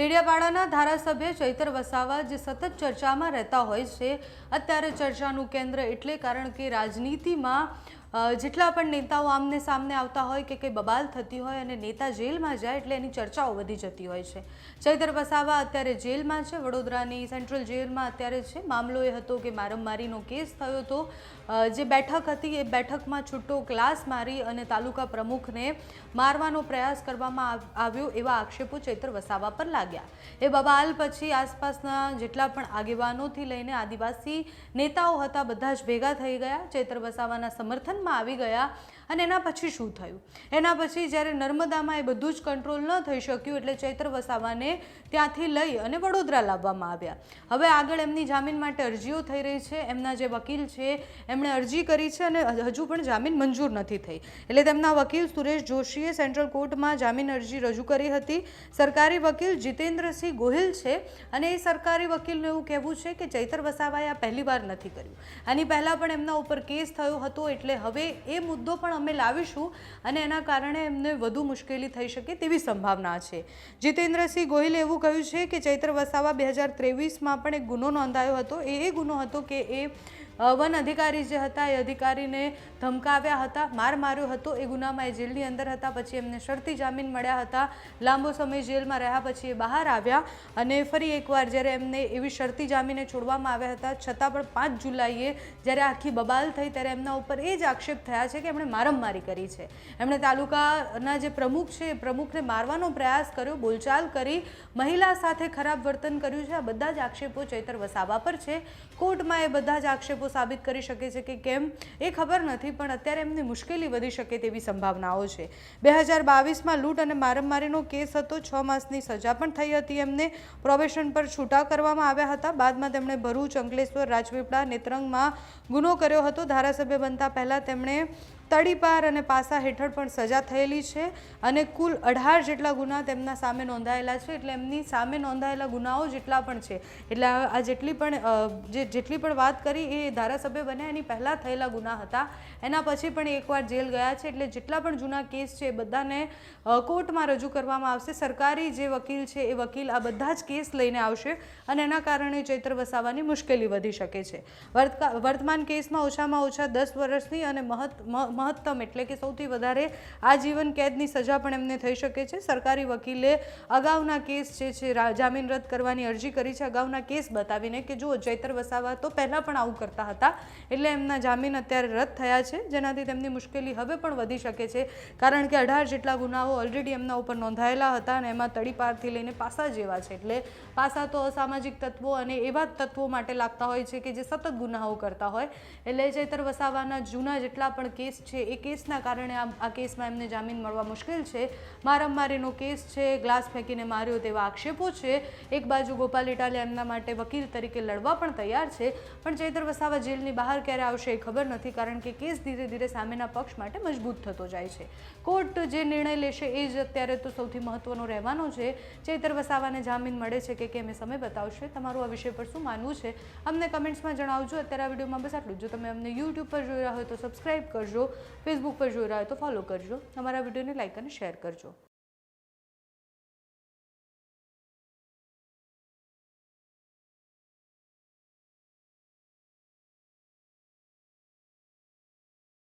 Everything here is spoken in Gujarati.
ડેડિયાપાડાના ધારાસભ્ય ચૈતર વસાવા જે સતત ચર્ચામાં રહેતા હોય છે, અત્યારે ચર્ચાનું કેન્દ્ર એટલે કારણ કે રાજનીતિમાં જેટલા પણ નેતાઓ આમને સામને આવતા હોય કે કંઈ બબાલ થતી હોય અને નેતા જેલમાં જાય એટલે એની ચર્ચાઓ વધી જતી હોય છે. ચૈતર વસાવા અત્યારે જેલમાં છે, વડોદરાની સેન્ટ્રલ જેલમાં અત્યારે છે. મામલો એ હતો કે મારમારીનો કેસ થયો હતો. જે બેઠક હતી એ બેઠકમાં છૂટો ક્લાસ મારી અને તાલુકા પ્રમુખને મારવાનો પ્રયાસ કરવામાં આવ- આવ્યો એવા આક્ષેપો ચૈતર વસાવા પર લાગ્યા. એ બબાલ પછી આસપાસના જેટલા પણ આગેવાનોથી લઈને આદિવાસી નેતાઓ હતા, બધા જ ભેગા થઈ ગયા. ચૈતર વસાવાના સમર્થનમાં આવી ગયા અને એના પછી શું થયું? એના પછી જ્યારે નર્મદામાં એ બધું જ કંટ્રોલ ન થઈ શક્યું એટલે ચૈત્ર વસાવાને ત્યાંથી લઈ અને વડોદરા લાવવામાં આવ્યા. હવે આગળ એમની જામીન માટે અરજીઓ થઈ રહી છે. એમના જે વકીલ છે, એમણે અરજી કરી છે અને હજુ પણ જામીન મંજૂર નથી થઈ. એટલે તેમના વકીલ સુરેશ જોશીએ સેન્ટ્રલ કોર્ટમાં જામીન અરજી રજૂ કરી હતી. સરકારી વકીલ જીતેન્દ્રસિંહ ગોહિલ છે અને એ સરકારી વકીલનું એવું કહેવું છે કે ચૈતર વસાવાએ આ પહેલી વાર નથી કર્યું. આની પહેલાં પણ એમના ઉપર કેસ થયો હતો એટલે હવે એ મુદ્દો પણ અમે લાવીશું અને એના કારણે એમને વધુ મુશ્કેલી થઈ શકે તેવી સંભાવના છે. જીતેન્દ્રસિંહ ગોહિલે એવું કહ્યું છે કે ચૈત્ર વસાવા બે હજાર ત્રેવીસમાં પણ એક ગુનો નોંધાયો હતો. એ ગુનો હતો કે એ વન અધિકારી જે હતા એ અધિકારીને ધમકાવ્યા હતા. માર માર્યો હતો, એ ગુનામાં એ જેલની અંદર હતા, પછી એમને શરતી જામીન મળ્યા હતા. લાંબો સમય જેલમાં રહ્યા પછી એ બહાર આવ્યા અને ફરી એકવાર જ્યારે એમને એવી શરતી જામીને છોડવામાં આવ્યા હતા, છતાં પણ પાંચ જુલાઈએ જ્યારે આખી બબાલ થઈ ત્યારે એમના ઉપર એ જ આક્ષેપ થયા છે કે એમણે મારમમારી કરી છે. એમણે તાલુકાના જે પ્રમુખ છે, એ પ્રમુખને મારવાનો પ્રયાસ કર્યો, બોલચાલ કરી, મહિલા સાથે ખરાબ વર્તન કર્યું છે. આ બધા જ આક્ષેપો ચૈતર વસાવા પર છે. કોર્ટમાં એ બધા જ આક્ષેપો સાબિત કરી શકે છે કે કેમ એ ખબર નથી, પણ અત્યારે એમની મુશ્કેલી વધી શકે તેવી સંભાવનાઓ છે. બે હજાર બાવીસમાં લૂંટ અને મારમારીનો કેસ હતો. છ માસની સજા પણ થઈ હતી એમને. પ્રોબેશન પર છૂટા કરવામાં આવ્યા હતા. બાદમાં તેમણે ભરૂચ, અંકલેશ્વર, રાજપીપળા, નેત્રંગમાં ગુનો કર્યો હતો. ધારાસભ્ય બનતા પહેલાં તેમણે તડીપાર અને પાસા હેઠળ પણ સજા થયેલી છે અને કુલ અઢાર જેટલા ગુના તેમના સામે નોંધાયેલા છે એટલે એમની સામે નોંધાયેલા ગુનાઓ જેટલા પણ છે. એટલે આ જેટલી પણ જે જેટલી પણ વાત કરી એ ધારાસભ્ય બન્યા, એની પહેલાં થયેલા ગુના હતા. એના પછી પણ એકવાર જેલ ગયા છે એટલે જેટલા પણ જૂના કેસ છે એ બધાને કોર્ટમાં રજૂ કરવામાં આવશે. સરકારી જે વકીલ છે એ વકીલ આ બધા જ કેસ લઈને આવશે અને એના કારણે ચૈત્ર વસાવાની મુશ્કેલી વધી શકે છે. વર્તમાન કેસમાં ઓછામાં ઓછા દસ વર્ષની અને મહત મહત્તમ એટલે કે સૌથી વધારે આજીવન કેદની સજા પણ એમને થઈ શકે છે. સરકારી વકીલે અગાઉના કેસ જે છે જામીન રદ કરવાની અરજી કરી છે. અગાઉના કેસ બતાવીને કે જુઓ, ચૈતર વસાવા તો પહેલાં પણ આવું કરતા હતા. એટલે એમના જામીન અત્યારે રદ થયા છે. જેનાથી તેમની મુશ્કેલી હવે પણ વધી શકે છે. કારણ કે અઢાર જેટલા ગુનાઓ ઓલરેડી એમના ઉપર નોંધાયેલા હતા અને એમાં તડીપારથી લઈને પાસા જેવા છે. એટલે પાસા તો અસામાજિક તત્વો અને એવા જ તત્વો માટે લાગતા હોય છે કે જે સતત ગુનાઓ કરતા હોય. એટલે ચૈતર વસાવાના જૂના જેટલા પણ કેસ છે. એ કેસના કારણે આ કેસમાં એમને જામીન મળવા મુશ્કેલ છે. મારામારીનો કેસ છે. ગ્લાસ ફેંકીને માર્યો તેવા આક્ષેપો છે. એક બાજુ ગોપાલ ઇટાલિયા એમના માટે વકીલ તરીકે લડવા પણ તૈયાર છે. પણ ચૈતર વસાવા જેલની બહાર ક્યારે આવશે એ ખબર નથી કારણ કે કેસ ધીરે ધીરે સામેના પક્ષ માટે મજબૂત થતો જાય છે. કોર્ટ જે નિર્ણય લેશે એ જ અત્યારે તો સૌથી મહત્વનો રહેવાનો છે. ચૈતર વસાવાને જામીન મળે છે કે કેમ એ સમય બતાવશે. તમારું આ વિષય પર શું માનવું છે? અમને કમેન્ટ્સમાં જણાવજો. અત્યારે આ વિડીયોમાં બસ આટલું જ. તમે અમને યુટ્યુબ પર જોઈ રહ્યા હોય તો સબસ્ક્રાઇબ કરજો. ફેસબુક પર જોઈ રહ્યા હોય તો ફોલો કરજો. અમારા વિડીયોને લાઇક અને શેર કરજો.